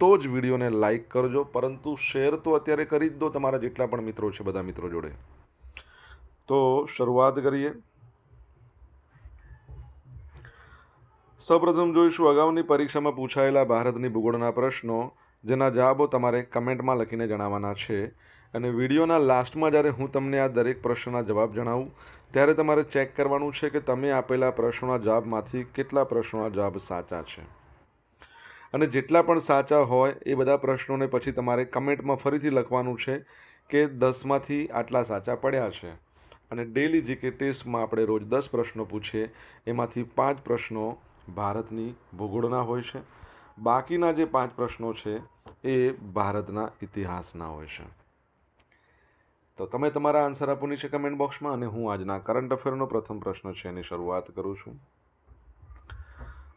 તો જ વિડીયોને લાઇક કરજો, પરંતુ શેર તો અત્યારે કરી જ દો તમારા જેટલા પણ મિત્રો છે, બધા મિત્રો જોડે. તો શરૂઆત કરીએ. સૌપ્રથમ જોઈશું અગાઉની પરીક્ષામાં પૂછાયેલા ભારતની ભૂગોળના પ્રશ્નો, જેના જવાબો તમારે કમેન્ટમાં લખીને જણાવવાના છે. અને વિડીયોના લાસ્ટમાં જ્યારે હું તમને આ દરેક પ્રશ્નના જવાબ જણાવું, ત્યારે તમારે ચેક કરવાનું છે કે તમે આપેલા પ્રશ્નોના જવાબમાંથી કેટલા પ્રશ્નોના જવાબ સાચા છે. અને જેટલા પણ સાચા હોય એ બધા પ્રશ્નોને પછી તમારે કમેન્ટમાં ફરીથી લખવાનું છે કે દસમાંથી આટલા સાચા પડ્યા છે. અને ડેલી જીકે ટેસ્ટમાં આપણે રોજ દસ પ્રશ્નો પૂછીએ, એમાંથી પાંચ પ્રશ્નો ભારતની ભૂગોળના હોય છે. બાકીના જે પાંચ પ્રશ્નો છે એ ભારતના ઇતિહાસના હોય છે. તો તમે તમારા આન્સર આપો નીચે કમેન્ટ બોક્સમાં અને હું આજના કરંટ અફેરનો પ્રથમ પ્રશ્ન છે એની શરૂઆત કરું છું.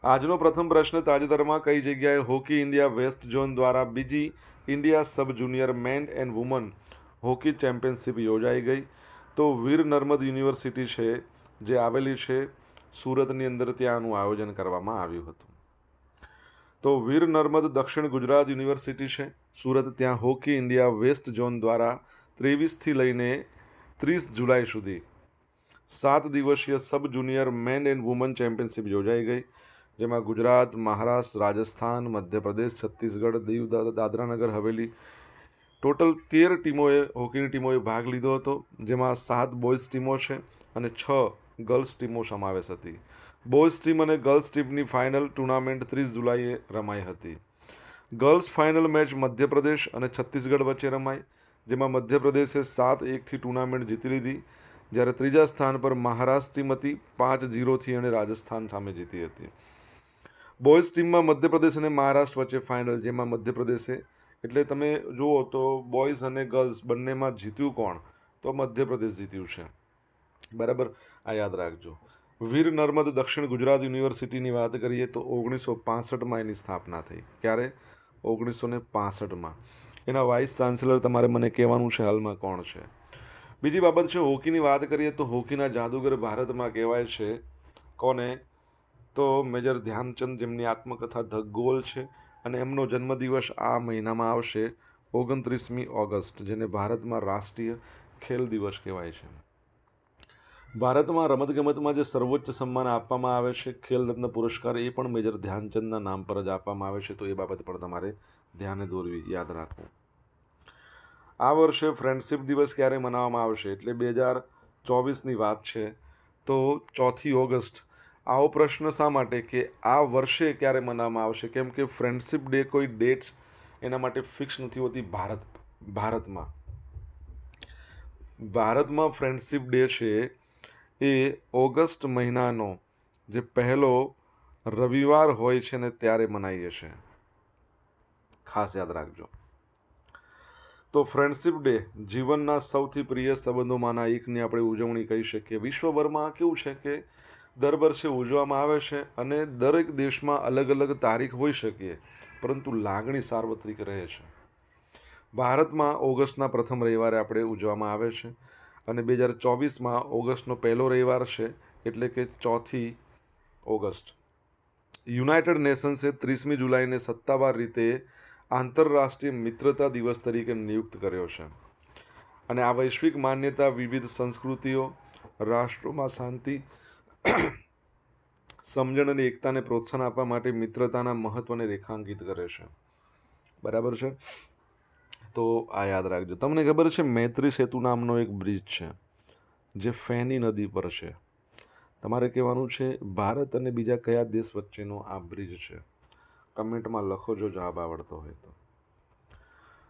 આજનો પ્રથમ પ્રશ્ન તાજેતરમાં કઈ જગ્યાએ હોકી ઇન્ડિયા વેસ્ટ ઝોન દ્વારા બીજી India sub junior men and women hockey championship યોજાઈ ગઈ? તો વીર નર્મદ યુનિવર્સિટી છે, જે આવેલી છે, સુરતની અંદર ત્યાંનું આયોજન કરવામાં આવ્યું હતું. તો વીર નર્મદ દક્ષિણ ગુજરાત યુનિવર્સિટી છે, સુરત ત્યાં હોકી ઇન્ડિયા વેસ્ટ ઝોન દ્વારા ત્રેવીસથી લઈને ત્રીસ જુલાઈ સુધી સાત દિવસીય sub junior men and women championship યોજાઈ ગઈ. જેમાં ગુજરાત, મહારાષ્ટ્ર, રાજસ્થાન, મધ્યપ્રદેશ, છત્તીસગઢ દીવ દાદરાનગર, હવેલી. ટોટલ તેર ટીમોએ, હોકીની ટીમોએ ભાગ લીધો હતો, જેમાં સાત બોયઝ ટીમો છે અને છ ગર્લ્સ ટીમો સમાવેશ હતી. બોયઝ ટીમ અને ગર્લ્સ ટીમની ફાઇનલ ટુર્નામેન્ટ ત્રીસ જુલાઈએ રમાઈ હતી. ગર્લ્સ ફાઇનલ મેચ મધ્યપ્રદેશ અને છત્તીસગઢ વચ્ચે રમાઈ, જેમાં મધ્યપ્રદેશે સાત એકથી ટુર્નામેન્ટ જીતી લીધી, જ્યારે ત્રીજા સ્થાન પર મહારાષ્ટ્ર ટીમ હતી, પાંચ જીરોથી અને રાજસ્થાન સામે જીતી હતી. બોયઝ ટીમમાં મધ્યપ્રદેશ અને મહારાષ્ટ્ર વચ્ચે ફાઇનલ જેમાં મધ્યપ્રદેશે, એટલે તમે જુઓ તો બોયઝ અને ગર્લ્સ બંનેમાં જીત્યું કોણ? તો મધ્યપ્રદેશ જીત્યું છે. બરાબર? આ યાદ રાખજો. વીર નર્મદ દક્ષિણ ગુજરાત યુનિવર્સિટીની વાત કરીએ તો ઓગણીસો પાસઠમાં એની સ્થાપના થઈ. ક્યારે? ઓગણીસો ને પાસઠમાં. એના વાઇસ ચાન્સેલર તમારે મને કહેવાનું છે, હાલમાં કોણ છે? બીજી બાબત છે, હોકીની વાત કરીએ તો હોકીના જાદુગર ભારતમાં કહેવાય છે કોને? તો મેજર ધ્યાનચંદ જેમની આત્મકથા ધ ગોલ છે અને એમનો જન્મદિવસ આ મહિનામાં આવશે ઓગણત્રીસમી ઓગસ્ટ, જેને ભારતમાં રાષ્ટ્રીય ખેલ દિવસ કહેવાય છે. ભારતમાં રમતગમતમાં જે સર્વોચ્ચ સન્માન આપવામાં આવે છે ખેલ રત્ન પુરસ્કાર, એ પણ મેજર ધ્યાનચંદના નામ પર જ આપવામાં આવે છે, તો એ બાબત પણ તમારે ધ્યાને દોરવી, યાદ રાખવું. આ વર્ષે ફ્રેન્ડશિપ દિવસ ક્યારે મનાવવામાં આવશે? એટલે બે હજાર ચોવીસની વાત છે, તો ચોથી ઓગસ્ટ આવો પ્રશ્ન શા માટે? કે આ વર્ષે ક્યારે મનાવવામાં આવશે? કેમ કે ફ્રેન્ડશિપ ડે કોઈ ડેટ એના માટે ફિક્સ નથી હોતી ભારત, ભારતમાં. ભારતમાં ફ્રેન્ડશિપ ડે છે એ ઓગસ્ટ મહિનાનો, જે પહેલો રવિવાર હોય છે ને ત્યારે મનાઈએ છે. ખાસ યાદ રાખજો. તો ફ્રેન્ડશિપ ડે જીવનના સૌથી પ્રિય સંબંધોમાંના એકની આપણે ઉજવણી કહી શકીએ. વિશ્વભરમાં કેવું છે કે દર વર્ષે ઉજવવામાં આવે છે અને દરેક દેશમાં અલગ અલગ તારીખ હોઈ શકે, પરંતુ લાગણી સાર્વત્રિક રહે છે. ભારતમાં ઓગસ્ટના પ્રથમ રવિવારે આપણે ઉજવવામાં આવે છે અને બે હજાર ચોવીસમાં ઓગસ્ટનો પહેલો રવિવાર છે એટલે કે ચોથી ઓગસ્ટ. યુનાઇટેડ નેશન્સે ત્રીસમી જુલાઈને સત્તાવાર રીતે આંતરરાષ્ટ્રીય મિત્રતા દિવસ તરીકે નિયુક્ત કર્યો છે. અને આ વૈશ્વિક માન્યતા વિવિધ સંસ્કૃતિઓ, રાષ્ટ્રોમાં શાંતિ સમજણ અને એકતાને પ્રોત્સાહન આપવા માટે મિત્રતાના મહત્વને રેખાંકિત કરે છે. બરાબર છે? તો આ યાદ રાખજો. તમને ખબર છે મૈત્રી સેતુ નામનો એક બ્રિજ છે, જે ફેની નદી પર છે. તમારે કહેવાનું છે ભારત અને બીજા કયા દેશ વચ્ચેનો આ બ્રિજ છે? કમેન્ટમાં લખો જો જવાબ આવડતો હોય તો.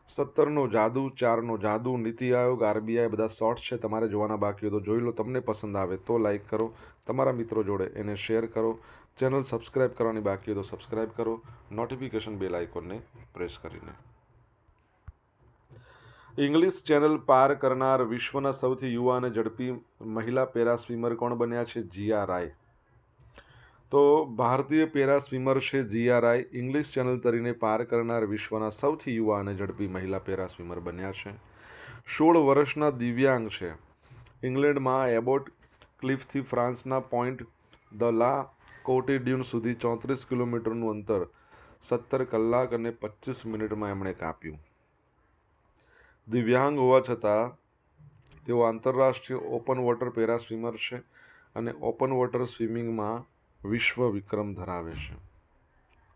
સત્તરનો જાદુ, ચારનો જાદુ, નીતિ આયોગ, આરબીઆઈ બધા શોર્ટ્સ છે, તમારે જોવાના બાકી તો જોઈ લો, તમને પસંદ આવે તો લાઇક કરો, તમારા મિત્રો જોડે એને શેર કરો, ચેનલ સબસ્ક્રાઇબ કરવાની બાકી તો સબસ્ક્રાઇબ કરો નોટિફિકેશન બેલ આઇકોનને પ્રેસ કરીને. ઇંગ્લિશ ચેનલ પાર કરનાર વિશ્વના સૌથી યુવા અને ઝડપી મહિલા પેરા સ્વિમર કોણ બન્યા છે? જીયા રાય. તો ભારતીય પેરા સ્વિમર છે રાય ઇંગ્લિશ ચેનલ તરીને પાર કરનાર વિશ્વના સૌથી યુવા અને ઝડપી મહિલા પેરા સ્વિમર બન્યા છે. સોળ વર્ષના દિવ્યાંગ છે. ઇંગ્લેન્ડમાં એબોટ ક્લિફથી ફ્રાન્સના પોઈન્ટ ધ લા કોટેડ્યુન સુધી ચોત્રીસ કિલોમીટરનું અંતર, સત્તર કલાક અને પચીસ મિનિટમાં એમણે કાપ્યું. દિવ્યાંગ હોવા છતાં, તેઓ આંતરરાષ્ટ્રીય ઓપન વોટર પેરા સ્વિમર છે અને ઓપન વોટર સ્વિમિંગમાં વિશ્વ વિક્રમ ધરાવે છે.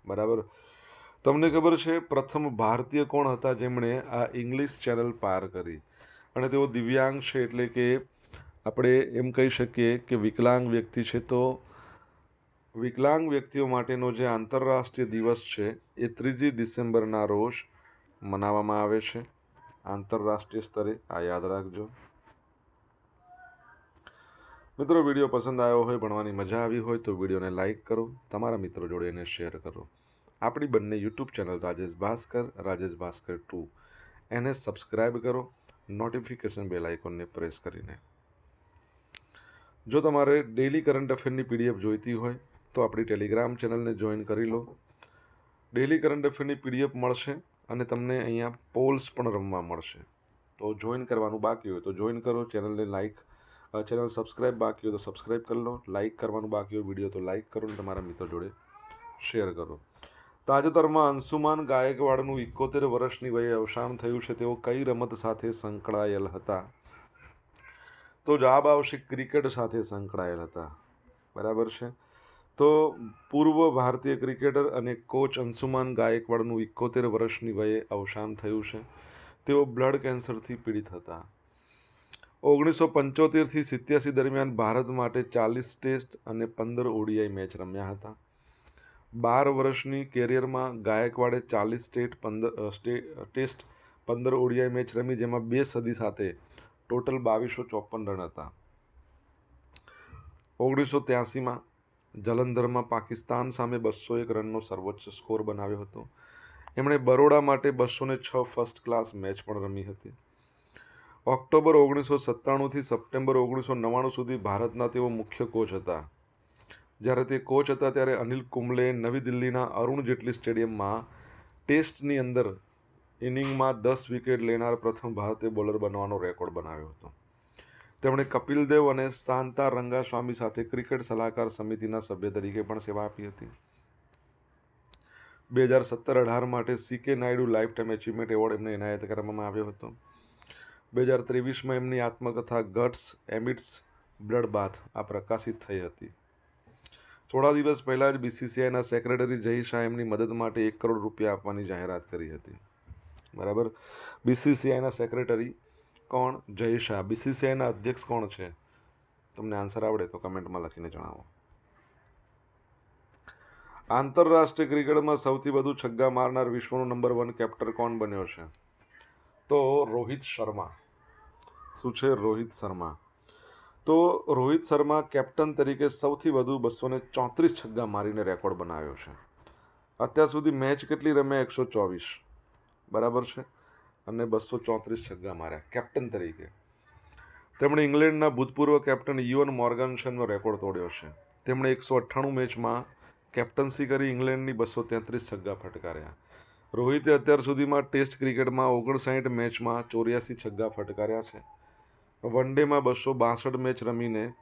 બરાબર? તમને ખબર છે, પ્રથમ ભારતીય કોણ હતા જેમણે આ ઇંગ્લિશ ચેનલ પાર કરી? અને તેઓ દિવ્યાંગ છે એટલે કે આપણે એમ કહી શકીએ કે વિકલાંગ વ્યક્તિ છે. તો વિકલાંગ વ્યક્તિઓ માટેનો જે આંતરરાષ્ટ્રીય દિવસ છે, એ ત્રીજી ડિસેમ્બરના રોજ મનાવવામાં આવે છે. આંતરરાષ્ટ્રીય સ્તરે આ યાદ રાખજો. મિત્રો, વીડિયો પસંદ આવ્યો હોય, ભણવાની મજા આવી હોય, તો વિડીયોને લાઇક કરો, તમારા મિત્રો જોડે એને શેર કરો. આપણી બંને YouTube channel Rajesh Bhaskar Rajesh Bhaskar two. એને સબસ્ક્રાઇબ કરો, નોટિફિકેશન બેલ આઇકોનને પ્રેસ કરીને. જો તમારે ડેઇલી કરંટ અફેરની પીડીએફ જોઈતી હોય, તો આપણી ટેલિગ્રામ ચેનલને જોઈન કરી લો. ડેઇલી કરંટ અફેરની પીડીએફ મળશે અને તમને અહીંયા પોલ્સ પણ રમવા મળશે. તો જોઈન કરવાનું બાકી હોય, તો જોઈન કરો, ચેનલને લાઈક ચેનલ સબસ્ક્રાઇબ બાકી હોય તો સબસ્ક્રાઇબ કરી લો લાઈક કરવાનું બાકી હોય વીડિયો તો લાઈક કરો ને તમારા મિત્રો જોડે શેર કરો. તાજેતરમાં અંશુમાન ગાયકવાડનું એકોતેર વર્ષની વયે અવસાન થયું છે તેઓ કઈ રમત સાથે સંકળાયેલ હતા? તો જવાબ આવશે ક્રિકેટ સાથે સંકળાયેલ હતા. બરાબર છે? તો પૂર્વ ભારતીય ક્રિકેટર અને કોચ અંશુમાન ગાયકવાડનું એકોતેર વર્ષની વયે અવસાન થયું છે. તેઓ બ્લડ કેન્સરથી પીડિત હતા. ઓગણીસો પંચોતેરથી સિત્યાસી દરમિયાન ભારત માટે ચાલીસ ટેસ્ટ અને પંદર ઓડીઆઈ મેચ રમ્યા હતા. બાર વર્ષની કેરિયરમાં ગાયકવાડે ચાલીસ સ્ટેટ પંદર ટેસ્ટ પંદર ઓડીઆઈ મેચ રમી, જેમાં બે સદી સાથે ટોટલ બાવીસો ચોપન રન હતા. ઓગણીસો ત્યાસીમાં જલંધરમાં પાકિસ્તાન સામે બસો એક રનનો સર્વોચ્ચ સ્કોર બનાવ્યો હતો. એમણે બરોડા માટે બસો છ ફર્સ્ટ ક્લાસ મેચ પણ રમી હતી. ઓક્ટોબર ઓગણીસો સત્તાણુંથી સપ્ટેમ્બર ઓગણીસો નવ્વાણું સુધી ભારતના તેઓ મુખ્ય કોચ હતા. જ્યારે તે કોચ હતા ત્યારે અનિલ કુંબલે નવી દિલ્હીના અરુણ જેટલી સ્ટેડિયમમાં ટેસ્ટની અંદર ઇનિંગમાં દસ વિકેટ લેનાર પ્રથમ ભારતીય બોલર બનવાનો રેકોર્ડ બનાવ્યો હતો. તેમણે કપિલ દેવ અને શાંતા રંગાસ્વામી સાથે ક્રિકેટ સલાહકાર સમિતિના સભ્ય તરીકે પણ સેવા આપી હતી. બે હજાર સત્તર અઢાર માટે C K Naidu lifetime achievement award એમને એનાયત કરવામાં આવ્યો હતો. બે હજાર ત્રેવીસમાં એમની આત્મકથા ગટ્સ એમિટ્સ બ્લડ બાથ આ પ્રકાશિત થઈ હતી. થોડા દિવસ પહેલાં જ બીસીસીઆઈના સેક્રેટરી જય શાહ એમની મદદ માટે એક કરોડ રૂપિયા આપવાની જાહેરાત કરી હતી. બરાબર? બીસીસીઆઈના સેક્રેટરી કોણ? જય શાહ. બીસીસીઆઈના અધ્યક્ષ કોણ છે? તમને આન્સર આવડે તો કમેન્ટમાં લખીને જણાવો. આંતરરાષ્ટ્રીય ક્રિકેટમાં સૌથી વધુ છગ્ગા મારનાર વિશ્વનો નંબર વન કેપ્ટર કોણ બન્યો છે? તો રોહિત શર્મા. શું છે રોહિત શર્મા? તો રોહિત શર્મા કેપ્ટન તરીકે સૌથી વધુ બસો ને ચોત્રીસ છગ્ગા મારીને રેકોર્ડ બનાવ્યો છે. અત્યાર સુધી મેચ કેટલી રમે એકસો ચોવીસ. બરાબર છે? અને બસો ચોત્રીસ છગ્ગા માર્યા કેપ્ટન તરીકે. તેમણે ઇંગ્લેન્ડના ભૂતપૂર્વ કેપ્ટન યુઅન મોર્ગનસનનો રેકોર્ડ તોડ્યો છે. તેમણે એકસો અઠ્ઠાણું મેચમાં કેપ્ટન્સી કરી ઇંગ્લેન્ડની બસો તેત્રીસ છગ્ગા ફટકાર્યા. રોહિતે અત્યાર સુધીમાં ટેસ્ટ ક્રિકેટમાં ઓગણસાઠ મેચમાં ચોર્યાસી છગ્ગા ફટકાર્યા છે. વન ડેમાં બસો બાસઠ મેચ રમીને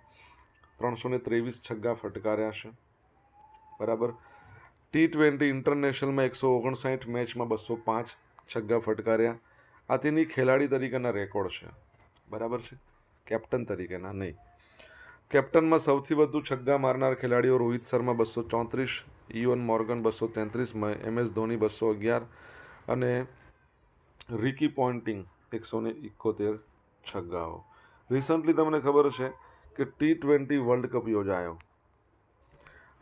ત્રણસો ને ત્રેવીસ છગ્ગા ફટકાર્યા છે. બરાબર. ટી ટ્વેન્ટી ઇન્ટરનેશનલમાં એકસો ઓગણસાઠ મેચમાં બસો પાંચ છગ્ગા ફટકાર્યા. આ તેની ખેલાડી તરીકેના રેકોર્ડ છે. બરાબર છે? કેપ્ટન તરીકેના નહીં. કેપ્ટનમાં સૌથી વધુ છગ્ગા મારનાર ખેલાડીઓ રોહિત શર્મા બસો ચોત્રીસ ઇવન મોર્ગન બસો તેત્રીસમાં એમ એસ ધોની બસો અગિયાર અને રિકી પોન્ટિંગ એકસો ને ઇકોતેર છગ્ગાઓ રિસન્ટલી તમને ખબર છે કે ટી ટ્વેન્ટી વર્લ્ડ કપ યોજાયો.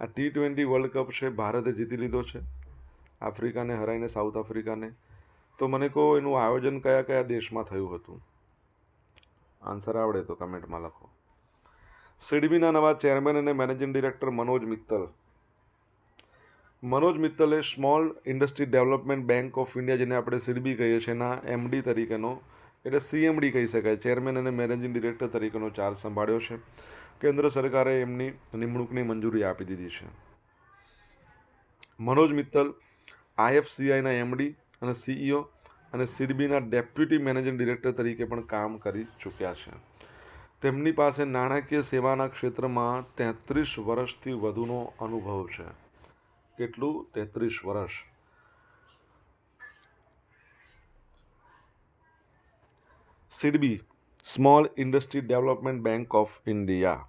આ ટી ટ્વેન્ટી વર્લ્ડ કપ છે, ભારતે જીતી લીધો છે, આફ્રિકાને હરાઈને સાઉથ આફ્રિકાને. તો મને કહો, એનું આયોજન કયા કયા દેશમાં થયું હતું? આન્સર આવડે તો કમેન્ટમાં લખો. સિડબીના નવા ચેરમેન અને managing director Manoj Mittal Manoj મિત્તલે small industry development bank of India જેને આપણે સીડબી કહીએ છીએ, એના એમડી તરીકેનો, એટલે સીએમડી કહી શકાય, ચેરમેન અને મેનેજિંગ ડિરેક્ટર તરીકેનો ચાર્જ સંભાળ્યો છે. કેન્દ્ર સરકારે એમની નિમણૂકની મંજૂરી આપી દીધી છે. મનોજ મિત્તલ, આઈએફસીઆઈના એમડી અને સીઈઓ અને સીડબીના ડેપ્યુટી મેનેજિંગ ડિરેક્ટર તરીકે પણ કામ કરી ચૂક્યા છે. તેમની પાસે નાણાકીય સેવાના ક્ષેત્રમાં તેત્રીસ વર્ષથી વધુનો અનુભવ છે. કેટલું? તેત્રીસ વર્ષ SIDBI, small industry development bank of India.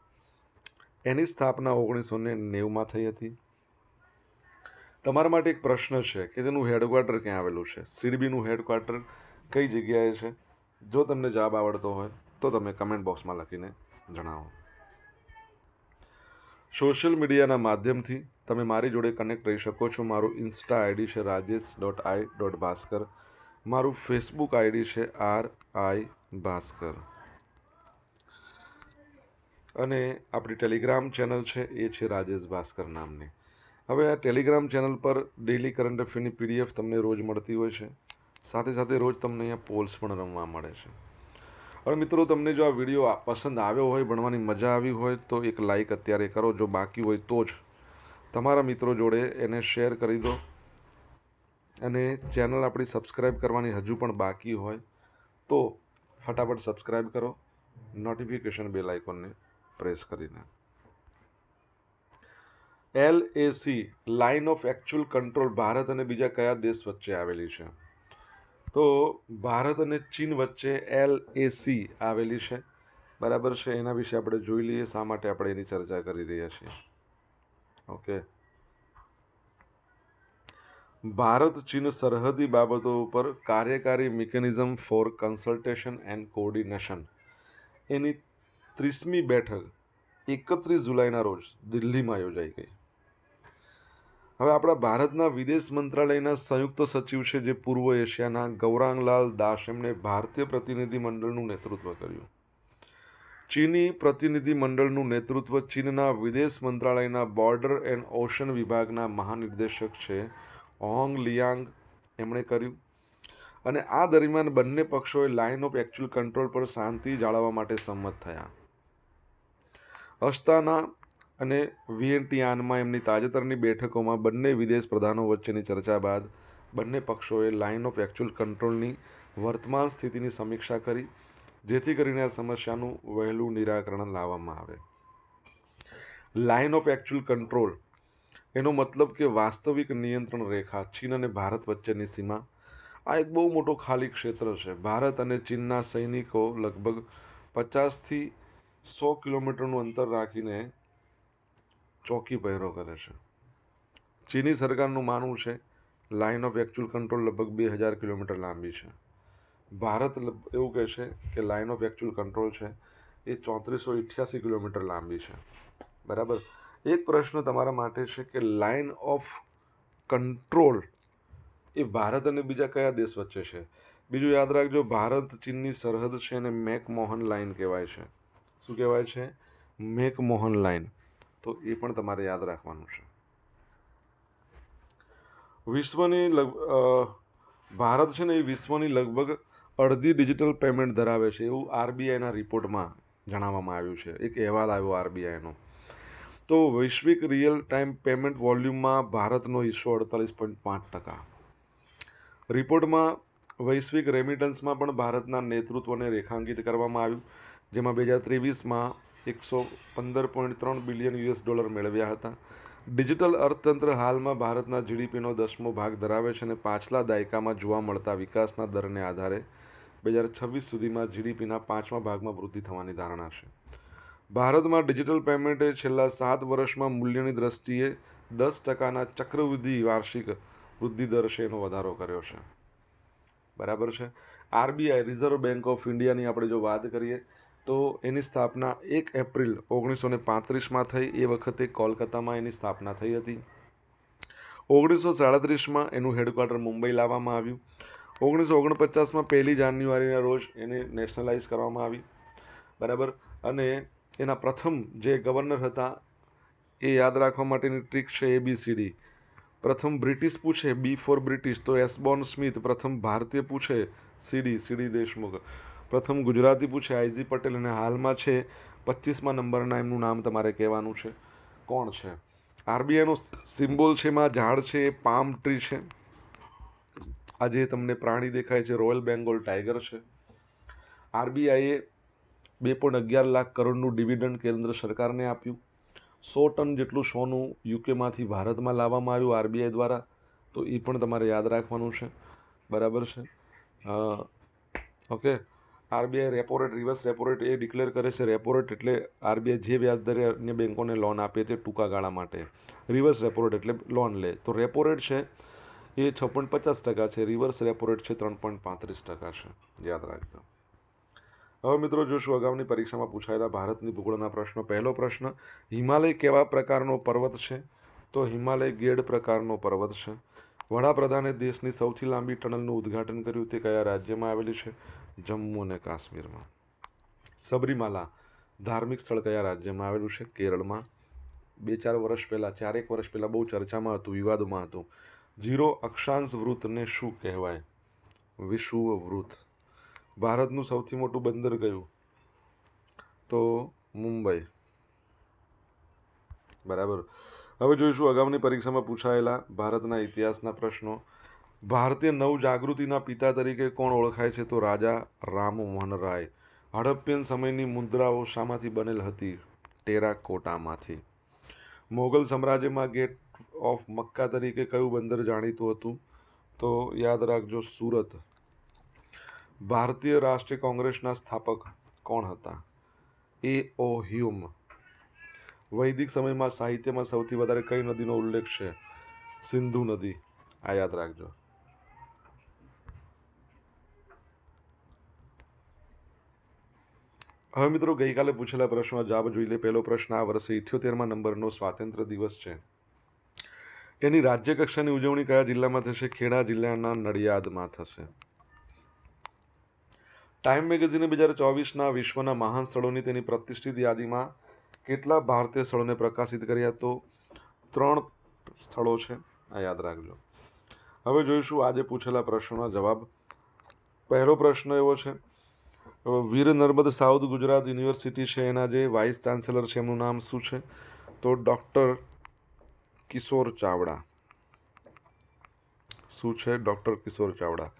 એની સ્થાપના ઓગણીસો ને નેવુંમાં થઈ હતી. તમારા માટે એક પ્રશ્ન છે કે તેનું હેડક્વાર્ટર ક્યાં આવેલું છે? સિડબીનું હેડક્વાર્ટર કઈ જગ્યાએ છે? જો તમને જવાબ આવડતો હોય તો તમે કમેન્ટ બોક્સમાં લખીને જણાવો. સોશિયલ મીડિયાના માધ્યમથી તમે મારી જોડે કનેક્ટ રહી શકો છો. મારું ઇન્સ્ટા આઈડી છે Rajesh dot I dot Bhaskar મારું ફેસબુક આઈડી છે આર આઈ ભાસ્કર. અને આપણી ટેલિગ્રામ ચેનલ છે એ છે રાજેશ ભાસ્કર નામની. હવે આ ટેલિગ્રામ ચેનલ પર ડેલી કરંટ અફેરની પીડીએફ તમને રોજ મળતી હોય છે. સાથે સાથે રોજ તમને અહીંયા પોલ્સ પણ રમવા મળે છે. હવે મિત્રો, તમને જો આ વીડિયો પસંદ આવ્યો હોય, ભણવાની મજા આવી હોય, તો એક લાઈક અત્યારે કરો. જો બાકી હોય તો જ તમારા મિત્રો જોડે એને શેર કરી દો. અને ચેનલ આપણી સબસ્ક્રાઈબ કરવાની હજુ પણ બાકી હોય, તો ફટાફટ સબસ્ક્રાઈબ કરો. નોટિફિકેશન બેલ આઇકોનને પ્રેસ કરીને. L A C line of actual control Bharat અને બીજા કયા દેશ વચ્ચે આવેલી છે? તો ભારત અને ચીન વચ્ચે એલ એ સી આવેલી છે. બરાબર છે? એના વિશે આપણે જોઈ લઈએ શા માટે આપણે એની ચર્ચા કરી રહ્યા છીએ. ઓકે. ભારત ચીન સરહદી બાબતો ઉપર કાર્યકારી mechanism for consultation and coordination. એની ત્રીસમી બેઠક એકત્રીસ જુલાઈના રોજ દિલ્હીમાં યોજાઈ ગઈ. હવે આપણા ભારતના વિદેશ મંત્રાલયના સંયુક્ત સચિવ છે જે પૂર્વ એશિયાના ગૌરાંગલાલ દાસ, એમણે ભારતીય પ્રતિનિધિ મંડળનું નેતૃત્વ કર્યું. ચીની પ્રતિનિધિ મંડળનું નેતૃત્વ ચીનના વિદેશ મંત્રાલયના બોર્ડર એન્ડ ઓશન વિભાગના મહાનિર્દેશક છે ઓંગ લિયાંગ, એમણે કર્યું. અને આ દરમિયાન બંને પક્ષોએ લાઇન ઓફ એકચ્યુઅલ કંટ્રોલ પર શાંતિ જાળવવા માટે સંમત થયા. અસ્તાના અને વિયેન્ટિયાનમાં એમની તાજેતરની બેઠકોમાં બંને વિદેશ પ્રધાનો વચ્ચેની ચર્ચા બાદ બંને પક્ષોએ લાઇન ઓફ એકચ્યુઅલ કંટ્રોલની વર્તમાન સ્થિતિની સમીક્ષા કરી, જેથી કરીને આ સમસ્યાનું વહેલું નિરાકરણ લાવવામાં આવે. લાઇન ઓફ એકચ્યુઅલ કંટ્રોલ એનો મતલબ કે વાસ્તવિક નિયંત્રણ રેખા ચીન અને ભારત વચ્ચેની સીમા. આ એક બહુ મોટો ખાલી ક્ષેત્ર છે. ભારત અને ચીનના સૈનિકો લગભગ પચાસથી સો કિલોમીટરનું અંતર રાખીને ચોકી પહેરો કરે છે. ચીની સરકારનું માનવું છે લાઇન ઓફ એકચ્યુઅલ કંટ્રોલ લગભગ બે હજાર કિલોમીટર લાંબી છે. ભારત એવું કહે છે કે લાઇન ઓફ એકચ્યુઅલ કંટ્રોલ છે એ ચોત્રીસો ઇઠ્યાસી કિલોમીટર લાંબી છે. બરાબર? એક પ્રશ્ન તમારા માટે છે કે લાઇન ઓફ કંટ્રોલ એ ભારત અને બીજા કયા દેશ વચ્ચે છે? બીજું યાદ રાખજો, ભારત ચીનની સરહદ છે અને મેકમોહન લાઇન કહેવાય છે. શું કહેવાય છે? મેકમોહન લાઇન તો એ પણ તમારે યાદ રાખવાનું છે. વિશ્વની લગ ભારત છે ને એ વિશ્વની લગભગ અડધી ડિજિટલ પેમેન્ટ ધરાવે છે એવું આરબીઆઈના રિપોર્ટમાં જણાવવામાં આવ્યું છે. એક અહેવાલ આવ્યો આરબીઆઈનો. તો વૈશ્વિક રિયલ ટાઈમ પેમેન્ટ વોલ્યુમમાં ભારતનો હિસ્સો અડતાલીસ પોઈન્ટ પાંચ ટકા. રિપોર્ટમાં વૈશ્વિક રેમિટન્સમાં પણ ભારતના નેતૃત્વને રેખાંકિત કરવામાં આવ્યું, જેમાં બે હજાર ત્રેવીસમાં એકસો પંદર પોઈન્ટ ત્રણ બિલિયન યુએસ ડોલર મેળવ્યા હતા. ડિજિટલ અર્થતંત્ર હાલમાં ભારતના જીડીપીનો દસમો ભાગ ધરાવે છે અને પાછલા દાયકામાં જોવા મળતા વિકાસના દરને આધારે બે હજાર છવ્વીસ સુધીમાં જીડીપીના પાંચમા ભાગમાં વૃદ્ધિ થવાની ધારણા છે. ભારતમાં ડિજિટલ પેમેન્ટે છેલ્લા સાત વર્ષમાં મૂલ્યની દ્રષ્ટિએ દસ ટકાના ચક્રવૃદ્ધિ વાર્ષિક વૃદ્ધિ દર છે એનો વધારો કર્યો છે. બરાબર છે? આરબીઆઈ, રિઝર્વ બેંક ઓફ ઇન્ડિયાની આપણે જો વાત કરીએ તો એની સ્થાપના એક એપ્રિલ ઓગણીસો ને પાંત્રીસમાં થઈ. એ વખતે કોલકાતામાં એની સ્થાપના થઈ હતી. ઓગણીસો સાડત્રીસમાં એનું હેડક્વાર્ટર મુંબઈ લાવવામાં આવ્યું. ઓગણીસો ઓગણપચાસમાં પહેલી જાન્યુઆરીના રોજ એને નેશનલાઇઝ કરવામાં આવી. બરાબર? અને એના પ્રથમ જે ગવર્નર હતા, એ યાદ રાખવા માટેની ટ્રીક છે એબીસીડી પ્રથમ બ્રિટિશ પૂછે, બી ફોર બ્રિટિશ. તો એસબોર્ન સ્મિથ પ્રથમ ભારતીય પૂછે સીડી સીડી દેશમુખ. પ્રથમ ગુજરાતી પૂછે આઈજી પટેલ અને હાલમાં છે પચીસમાં નંબરના એમનું નામ તમારે કહેવાનું છે. કોણ છે? આરબીઆઈનો સિમ્બોલ છે એમાં ઝાડ છે, પામ ટ્રી છે. આજે તમને પ્રાણી દેખાય છે, રોયલ બેંગોલ ટાઈગર છે. આરબીઆઈએ બે પોઈન્ટ અગિયાર લાખ કરોડનું ડિવિડન્ડ કેન્દ્ર સરકારને આપ્યું. સો ટન જેટલું સોનું યુકેમાંથી ભારતમાં લાવવામાં આવ્યું આરબીઆઈ દ્વારા, તો એ પણ તમારે યાદ રાખવાનું છે. બરાબર છે? Okay? RBI repo rate reverse repo rate એ ડિક્લેર કરે છે રેપો રેટ એટલે આરબીઆઈ જે વ્યાજ દરે અન્ય બેંકોને લોન આપે તે ટૂંકા ગાળા માટે. રિવર્સ રેપો રેટ એટલે લોન લે. તો રેપો રેટ છે એ છ પચાસ ટકા છે, રિવર્સ રેપો રેટ છે ત્રણ પોઈન્ટ પાંત્રીસ ટકા છે. યાદ રાખજો. હવે મિત્રો જોશું અગાઉની પરીક્ષામાં પૂછાયેલા ભારતની ભૂગોળના પ્રશ્નો. પહેલો પ્રશ્ન, હિમાલય કેવા પ્રકારનો પર્વત છે? તો હિમાલય ગેડ પ્રકારનો પર્વત છે. વડાપ્રધાને દેશની સૌથી લાંબી ટનલનું ઉદ્ઘાટન કર્યું તે કયા રાજ્યમાં આવેલી છે? જમ્મુ અને કાશ્મીરમાં. સબરીમાલા ધાર્મિક સ્થળ કયા રાજ્યમાં આવેલું છે? કેરળમાં બે ચાર વર્ષ પહેલાં, ચારેક વર્ષ પહેલાં બહુ ચર્ચામાં હતું, વિવાદમાં હતું. જીરો અક્ષાંશ વૃત્તને શું કહેવાય? વિષુવ વૃત્ત ભારતનું સૌથી મોટું બંદર કયું? તો મુંબઈ. બરાબર. હવે જોઈશું, અગાઉની પરીક્ષામાં પૂછાયેલા ભારતના ઇતિહાસના પ્રશ્નો. ભારતીય નવજાગૃતિના પિતા તરીકે કોણ ઓળખાય છે તો રાજા રામમોહન રાય. હડપ્પિયન સમયની મુદ્રાઓ શામાંથી બનેલ હતી? ટેરાકોટામાંથી. મોગલ સામ્રાજ્યમાં ગેટ ઓફ મક્કા તરીકે કયું બંદર જાણીતું હતું? તો યાદ રાખજો સુરત. ભારતીય રાષ્ટ્રીય કોંગ્રેસના સ્થાપક કોણ હતા? એ. ઓ. હ્યુમ. વૈદિક સમયમાં સાહિત્યમાં સૌથી વધારે કઈ નદીનો ઉલ્લેખ છે? સિંધુ નદી. આ યાદ રાખજો. હવે મિત્રો, ગઈકાલે પૂછેલા પ્રશ્નનો જવાબ જોઈ લે. પહેલો પ્રશ્ન આ વર્ષે ઇઠ્યોતેરમાં નંબરનો સ્વાતંત્ર્ય દિવસ છે. એની રાજ્ય કક્ષાની ઉજવણી કયા જિલ્લામાં થશે? ખેડા જિલ્લાના નડિયાદમાં થશે. ટાઈમ મેગેઝિને બે હજાર ચોવીસના વિશ્વના મહાન સ્થળોની તેની પ્રતિષ્ઠિત યાદીમાં કેટલા ભારતીય સ્થળોને પ્રકાશિત કર્યા? તો ત્રણ સ્થળો છે. આ યાદ રાખજો. હવે જોઈશું આજે પૂછેલા પ્રશ્નોના જવાબ. પહેલો પ્રશ્ન એવો છે વીર નર્મદ સાઉથ ગુજરાત યુનિવર્સિટી છે. એના જે વાઇસ ચાન્સેલર છે, એમનું નામ શું છે? તો ડૉક્ટર કિશોર ચાવડા. શું છે? ડૉક્ટર કિશોર ચાવડા.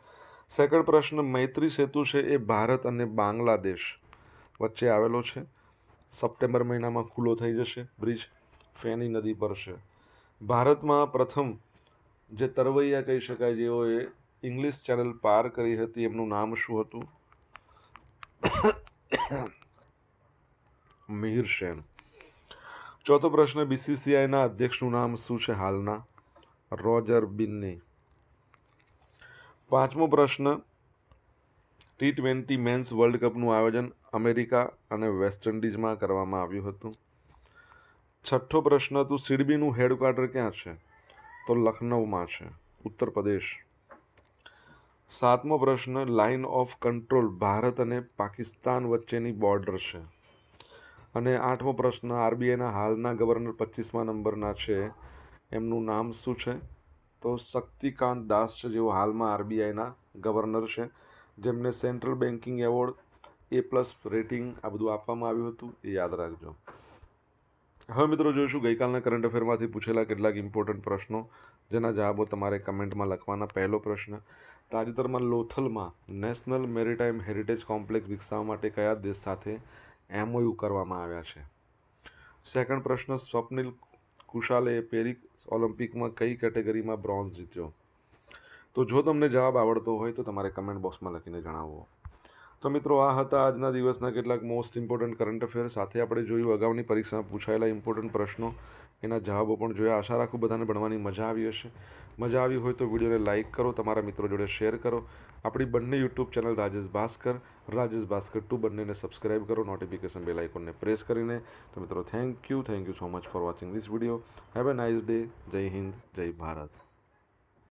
સેકન્ડ પ્રશ્ન, મૈત્રી સેતુ છે એ ભારત અને બાંગ્લાદેશ વચ્ચે આવેલો છે. સપ્ટેમ્બર મહિનામાં ખુલ્લો થઈ જશે. બ્રિજ ફેની નદી પર છે. ભારતમાં પ્રથમ જે તરવૈયા કહી શકાય જેઓએ ઇંગ્લિશ ચેનલ પાર કરી હતી, એમનું નામ શું હતું? મિહિર સેન ચોથો પ્રશ્ન બીસીસીઆઈના અધ્યક્ષનું નામ શું છે હાલના? રોજર બિન્ની. પાંચમો પ્રશ્ન, ટી ટ્વેન્ટી મેન્સ વર્લ્ડ કપનું આયોજન અમેરિકા અને વેસ્ટ ઇન્ડિઝમાં કરવામાં આવ્યું હતું. છઠ્ઠો પ્રશ્ન હતું સિડબીનું હેડક્વાર્ટર ક્યાં છે? તો લખનૌમાં છે. ઉત્તર પ્રદેશ. સાતમો પ્રશ્ન, લાઇન ઓફ કંટ્રોલ, ભારત અને પાકિસ્તાન વચ્ચેની બોર્ડર છે. અને આઠમો પ્રશ્ન, આરબીઆઈના હાલના ગવર્નર પચીસમા નંબરના છે. એમનું નામ શું છે? તો શક્તિકાંત દાસ છે, જેઓ હાલમાં આરબીઆઈના ગવર્નર છે. જેમને central banking award, A plus rating આ બધું આપવામાં આવ્યું હતું, એ યાદ રાખજો. હવે મિત્રો જોઈશું, ગઈકાલના કરંટ અફેરમાંથી પૂછેલા કેટલાક ઇમ્પોર્ટન્ટ પ્રશ્નો, જેના જવાબો તમારે કમેન્ટમાં લખવાના. પહેલો પ્રશ્ન તાજેતરમાં લોથલમાં નેશનલ મેરીટાઈમ હેરિટેજ કોમ્પ્લેક્સ વિકસાવવા માટે કયા દેશ સાથે એમઓયુ કરવામાં આવ્યા છે? સેકન્ડ પ્રશ્ન, સ્વપ્નિલ કુશાલે પેરિસ ઓલિમ્પિકમાં કઈ કેટેગરીમાં બ્રોન્ઝ જીત્યો? તો જો તમને જવાબ આવડતો હોય તો તમારે કમેન્ટ બોક્સમાં લખીને જણાવવો તો મિત્રો, આ હતા આજના દિવસના કેટલાક મોસ્ટ ઇમ્પોર્ટન્ટ કરંટ અફેર સાથે આપણે જોયું, અગાઉની પરીક્ષામાં પૂછાયેલા ઇમ્પોર્ટન્ટ પ્રશ્નો. એના જવાબો પણ જોયા. આશા રાખું બધાને ભણવાની મજા આવી હશે. મજા આવી હોય તો વિડીયોને લાઇક કરો, તમારા મિત્રો જોડે શેર કરો. આપણી બંને YouTube channel Rajesh Bhaskar Rajesh Bhaskar two બંનેને સબસ્ક્રાઇબ કરો. નોટિફિકેશન બેલ આઇકોનને પ્રેસ કરીને. તો મિત્રો thank you thank you so much for watching this video have a nice day જય હિન્દ, જય ભારત.